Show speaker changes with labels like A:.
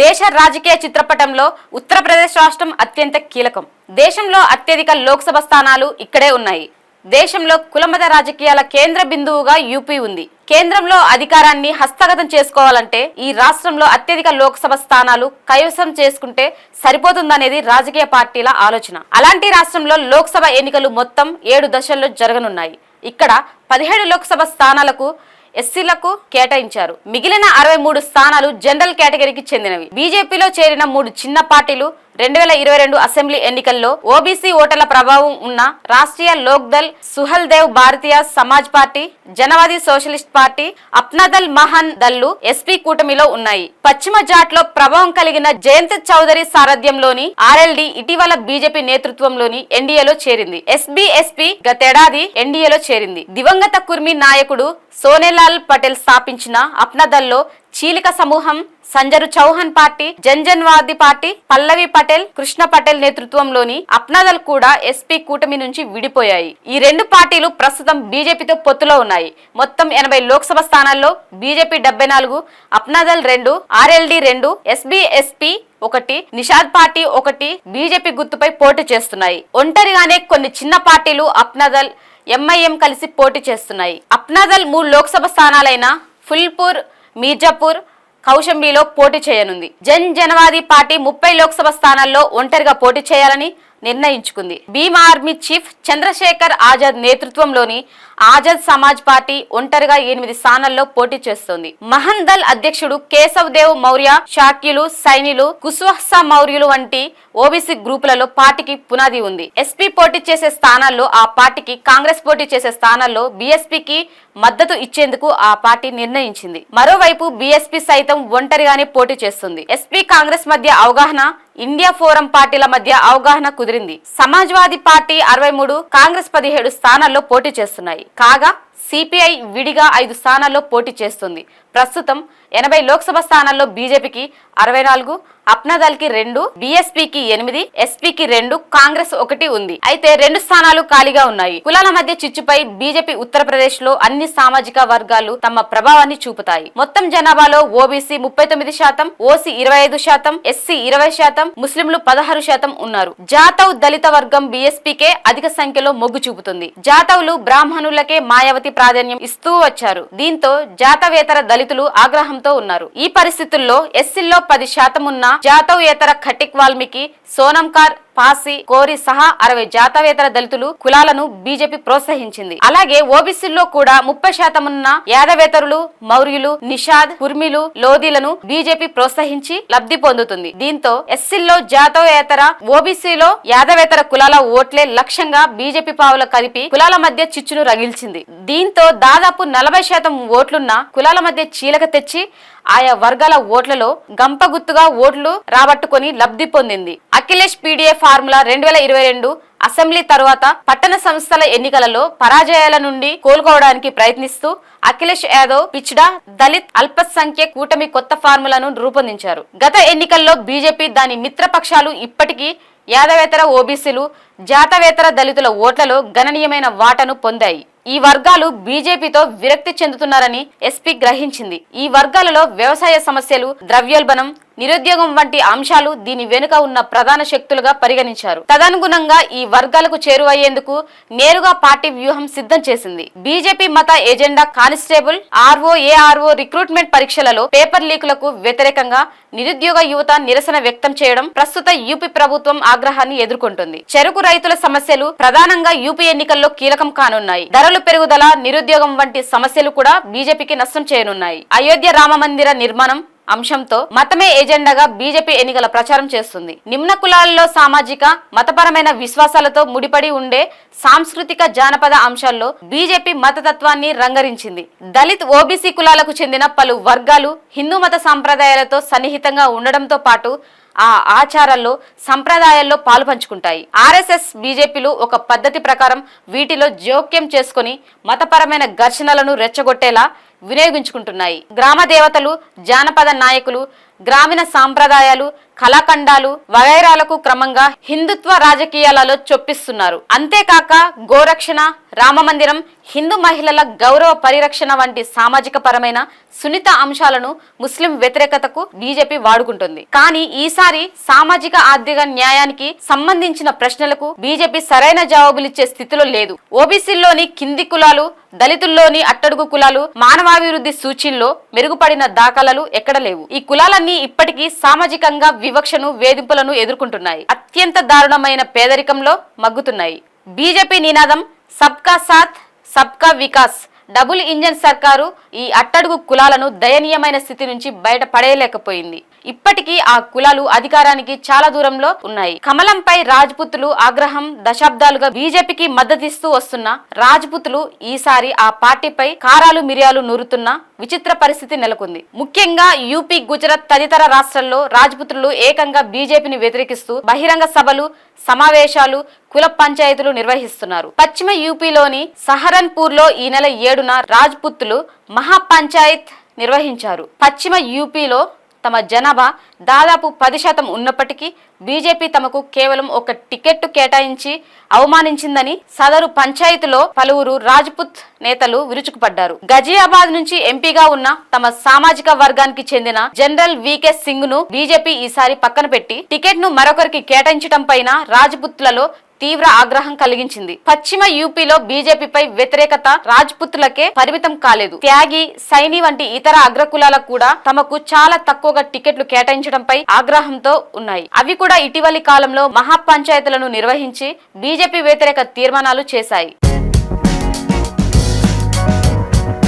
A: దేశ రాజకీయ చిత్రపటంలో ఉత్తరప్రదేశ్ రాష్ట్రం అత్యంత కీలకం. దేశంలో అత్యధిక లోక్సభ స్థానాలు ఇక్కడే ఉన్నాయి. దేశంలో కులమత రాజకీయాల కేంద్ర బిందువుగా యూపీ ఉంది. కేంద్రంలో అధికారాన్ని హస్తగతం చేసుకోవాలంటే ఈ రాష్ట్రంలో అత్యధిక లోక్సభ స్థానాలు కైవసం చేసుకుంటే సరిపోతుందనేది రాజకీయ పార్టీల ఆలోచన. అలాంటి రాష్ట్రంలో లోక్సభ ఎన్నికలు మొత్తం ఏడు దశల్లో జరగనున్నాయి. ఇక్కడ పదిహేడు లోక్సభ స్థానాలకు ఎస్సీలకు కేటాయించారు. మిగిలిన అరవై మూడు స్థానాలు జనరల్ కేటగిరీకి చెందినవి. బీజేపీలో చేరిన మూడు చిన్న పార్టీలు రెండు వేల ఇరవై రెండు అసెంబ్లీ ఎన్నికల్లో ఓబీసీ ఓటర్ల ప్రభావం ఉన్న Rashtriya Lokdal Suheldev Bharatiya Samaj party Janwadi socialist party Apnadal Mahan దళ్ళు SP కూటమిలో ఉన్నాయి. పశ్చిమ జాట్లో ప్రభావం కలిగిన జయంత్ చౌదరి సారథ్యంలోని ఆర్ఎల్డి ఇటీవల బీజేపీ నేతృత్వంలోని ఎన్డీఏలో చేరింది. ఎస్బీఎస్పీ గతేడాది ఎన్డీఏలో చేరింది. దివంగత కుర్మి నాయకుడు సోనేలాల్ పటేల్ స్థాపించిన అప్నాదల్లో చీలిక సమూహం సంజరు చౌహాన్ పార్టీ జన్జన్వాది పార్టీ పల్లవి పటేల్ కృష్ణ పటేల్ నేతృత్వంలోని అప్నాదల్ కూడా ఎస్పీ కూటమి నుంచి విడిపోయాయి. ఈ రెండు పార్టీలు ప్రస్తుతం బీజేపీతో పొత్తులో ఉన్నాయి. మొత్తం ఎనభై లోక్సభ స్థానాల్లో బీజేపీ డెబ్బై నాలుగు అప్నాదల్ రెండు ఆర్ఎల్డి రెండు ఎస్బీఎస్పీ ఒకటి నిషాద్ పార్టీ ఒకటి బీజేపీ గుర్తుపై పోటీ చేస్తున్నాయి. ఒంటరిగానే కొన్ని చిన్న పార్టీలు అప్నాదల్ ఎంఐఎం కలిసి పోటీ చేస్తున్నాయి. అప్నాదల్ మూడు లోక్సభ స్థానాలైన ఫుల్పూర్ మీర్జాపూర్ కౌశంబిలో పోటీ చేయనుంది. జన్ జనవాది పార్టీ ముప్పై లోక్సభ స్థానాల్లో ఒంటరిగా పోటీ చేయాలని నిర్ణయించుకుంది. భీమ్ ఆర్మీ చీఫ్ చంద్రశేఖర్ ఆజాద్ నేతృత్వంలోని ఆజాద్ సమాజ్ పార్టీ ఒంటరిగా ఎనిమిది స్థానాల్లో పోటీ చేస్తోంది. మహన్ దల్ అధ్యక్షుడు కేశవ్ దేవ్ మౌర్య షాక్యులు సైనిలు కుస్వహస మౌర్యులు వంటి ఓబీసీ గ్రూపులలో పార్టీకి పునాది ఉంది. ఎస్పీ పోటీ చేసే స్థానాల్లో ఆ పార్టీకి కాంగ్రెస్ పోటీ చేసే స్థానాల్లో బీఎస్పీకి మద్దతు ఇచ్చేందుకు ఆ పార్టీ నిర్ణయించింది. మరోవైపు బీఎస్పీ సైతం ఒంటరిగానే పోటీ చేస్తుంది. ఎస్పీ కాంగ్రెస్ మధ్య అవగాహన ఇండియా ఫోరం పార్టీల మధ్య అవగాహన కుదిరింది. సమాజ్వాదీ పార్టీ అరవై మూడు కాంగ్రెస్ పదిహేడు స్థానాల్లో పోటీ చేస్తున్నాయి. కాగా సిపిఐ విడిగా ఐదు స్థానాల్లో పోటీ చేస్తుంది. ప్రస్తుతం ఎనభై లోక్సభ స్థానాల్లో బీజేపీకి అరవై నాలుగు అప్నాదల్కి రెండు బీఎస్పీకి ఎనిమిది ఎస్పీకి రెండు కాంగ్రెస్ ఒకటి ఉంది. అయితే రెండు స్థానాలు ఖాళీగా ఉన్నాయి. కులాల మధ్య చిచ్చుపై బీజేపీ ఉత్తరప్రదేశ్లో అన్ని సామాజిక వర్గాలు తమ ప్రభావాన్ని చూపుతాయి. మొత్తం జనాభాలో ఓబీసీ ముప్పై తొమ్మిది శాతం ఓసీ ఇరవై ఐదు శాతం ఎస్సీ ఇరవై శాతం ముస్లింలు పదహారు శాతం ఉన్నారు. జాతవ్ దళిత వర్గం బీఎస్పీకే అధిక సంఖ్యలో మొగ్గు చూపుతుంది. జాతవులు బ్రాహ్మణులకే మాయావతి ప్రాధాన్యం ఇస్తూ వచ్చారు. దీంతో జాతవేతర దళితులు ఆగ్రహంతో ఉన్నారు. ఈ పరిస్థితుల్లో ఎస్సీల్లో పది శాతం ఉన్న జాతవేతర ఖటిక్ వాల్మీకి సోనంకార్ పాసి కోరి సహా అరవై జాతవేతర దళితులు కులాలను బీజేపీ ప్రోత్సహించింది. అలాగే ఓబీసీల్లో కూడా ముప్పై శాతం ఉన్న యాదవేతరులు మౌర్యులు నిషాద్ కుర్మిలు లోదీలను బీజేపీ ప్రోత్సహించి లబ్ధి పొందుతుంది. దీంతో ఎస్సీల్లో జాతవేతర ఓబీసీలో యాదవేతర కులాల ఓట్లే లక్ష్యంగా బీజేపీ పావుల కలిపి కులాల మధ్య చిచ్చును రగిల్చింది. దీంతో దాదాపు నలభై శాతం ఓట్లున్న కులాల మధ్య చీలక తెచ్చి ఆయా వర్గాల ఓట్లలో గంపగుత్తుగా ఓట్లు రాబట్టుకొని లబ్ధి పొందింది. అఖిలేష్ పీడీఏ ఫార్ములా రెండు వేల ఇరవై రెండు అసెంబ్లీ తరువాత పట్టణ సంస్థల ఎన్నికలలో పరాజయాల నుండి కోలుకోవడానికి ప్రయత్నిస్తూ అఖిలేష్ యాదవ్ పిచ్డా దళిత్ అల్పసంఖ్య కూటమి కొత్త ఫార్ములాను రూపొందించారు. గత ఎన్నికల్లో బీజేపీ దాని మిత్రపక్షాలు ఇప్పటికీ యాదవేతర ఓబీసీలు జాతవేతర దళితుల ఓట్లలో గణనీయమైన వాటను పొందాయి. ఈ వర్గాలు బీజేపీతో విరక్తి చెందుతున్నారని ఎస్పీ గ్రహించింది. ఈ వర్గాలలో వ్యవసాయ సమస్యలు ద్రవ్యోల్బణం నిరుద్యోగం వంటి అంశాలు దీని వెనుక ఉన్న ప్రధాన శక్తులుగా పరిగణించారు. తదనుగుణంగా ఈ వర్గాలకు చేరువయ్యేందుకు నేరుగా పార్టీ వ్యూహం సిద్ధం చేసింది. బీజేపీ మత agenda constable RO ARO recruitment పరీక్షలలో పేపర్ లీకులకు వ్యతిరేకంగా నిరుద్యోగ యువత నిరసన వ్యక్తం చేయడం ప్రస్తుత యూపీ ప్రభుత్వం ఆగ్రహాన్ని ఎదుర్కొంటుంది. చెరుకు రైతుల సమస్యలు ప్రధానంగా యూపీ ఎన్నికల్లో కీలకం కానున్నాయి. ధరలు పెరుగుదల నిరుద్యోగం వంటి సమస్యలు కూడా బీజేపీకి నష్టం చేయనున్నాయి. అయోధ్య రామ మందిర నిర్మాణం అంశంతో మతమే ఎజెండాగా బీజేపీ ఎన్నికల ప్రచారం చేస్తుంది. నిమ్న కులాల్లో సామాజిక మతపరమైన విశ్వాసాలతో ముడిపడి ఉండే సాంస్కృతిక జానపద అంశాల్లో బీజేపీ మతతత్వాన్ని రంగరించింది. దళిత్ ఓబీసీ కులాలకు చెందిన పలు వర్గాలు హిందూ మత సాంప్రదాయాలతో సన్నిహితంగా ఉండడంతో పాటు ఆ ఆచారాల్లో సంప్రదాయాల్లో పాలు పంచుకుంటాయి. ఆర్ఎస్ఎస్ బీజేపీలు ఒక పద్ధతి ప్రకారం వీటిలో జోక్యం చేసుకొని మతపరమైన ఘర్షణలను రెచ్చగొట్టేలా వినియోగించుకుంటున్నాయి. గ్రామ దేవతలు జానపద నాయకులు గ్రామీణ సాంప్రదాయాలు కళాఖండాలు వగైరాలకు క్రమంగా హిందుత్వ రాజకీయాలలో చొప్పిస్తున్నారు. అంతేకాక గోరక్షణ రామమందిరం హిందూ మహిళల గౌరవ పరిరక్షణ వంటి సామాజిక పరమైన సున్నిత అంశాలను ముస్లిం వ్యతిరేకతకు బీజేపీ వాడుకుంటుంది. కానీ ఈసారి సామాజిక ఆర్థిక న్యాయానికి సంబంధించిన ప్రశ్నలకు బీజేపీ సరైన జవాబులిచ్చే స్థితిలో లేదు. ఓబీసీల్లోని కింది కులాలు దళితుల్లోని అట్టడుగు కులాలు మానవాభివృద్ధి సూచీల్లో మెరుగుపడిన దాఖలాలు ఎక్కడ లేవు. ఈ కులాలన్నీ ఇప్పటికీ సామాజికంగా వివక్షను వేధింపులను ఎదుర్కొంటున్నాయి. అత్యంత దారుణమైన పేదరికంలో మగ్గుతున్నాయి. బీజేపీ నినాదం సబ్కా సాత్ సబ్కా వికాస్. డబుల్ ఇంజన్ సర్కారు ఈ అట్టడుగు కులాలను దయనీయమైన స్థితి నుంచి బయట పడేయలేకపోయింది ఇప్పటికీ ఆ కులాలు అధికారానికి చాలా దూరంలో ఉన్నాయి. కమలంపై రాజ్పుతులు ఆగ్రహం దశాబ్దాలుగా బీజేపీకి మద్దతిస్తూ వస్తున్న రాజ్పుతులు ఈసారి ఆ పార్టీపై కారాలు మిరియాలు నూరుతున్న విచిత్ర పరిస్థితి నెలకొంది. ముఖ్యంగా యూపీ గుజరాత్ తదితర రాష్ట్రాల్లో రాజ్పుతులు ఏకంగా బీజేపీని వ్యతిరేకిస్తూ బహిరంగ సభలు సమావేశాలు కుల పంచాయతీలు నిర్వహిస్తున్నారు. పశ్చిమ యూపీలోని సహరన్పూర్లో ఈ నెల ఏడున రాజ్పుతులు మహాపంచాయత్ నిర్వహించారు. పశ్చిమ యూపీలో తమ జనాభా దాదాపు పది శాతం ఉన్నప్పటికీ బీజేపీ తమకు కేవలం ఒక టికెట్టు కేటాయించి అవమానించిందని సదరు పంచాయతీలో పలువురు రాజ్పుత్ నేతలు విరుచుకుపడ్డారు. గజియాబాద్ నుంచి ఎంపీగా ఉన్న తమ సామాజిక వర్గానికి చెందిన జనరల్ వికే సింగ్ను బీజేపీ ఈసారి పక్కన పెట్టి టికెట్ను మరొకరికి కేటాయించడం పైన రాజ్పుత్లలో తీవ్ర ఆగ్రహం కలిగించింది. పశ్చిమ యూపీలో బీజేపీపై వ్యతిరేకత రాజ్పుత్లకే పరిమితం కాలేదు. త్యాగి సైని వంటి ఇతర అగ్రకులాలకు కూడా తమకు చాలా తక్కువగా టికెట్లు కేటాయించడంపై ఆగ్రహంతో ఉన్నాయి. అవి కూడా ఇటీవలి కాలంలో మహాపంచాయతీలను నిర్వహించి బీజేపీ వ్యతిరేక తీర్మానాలు చేశాయి.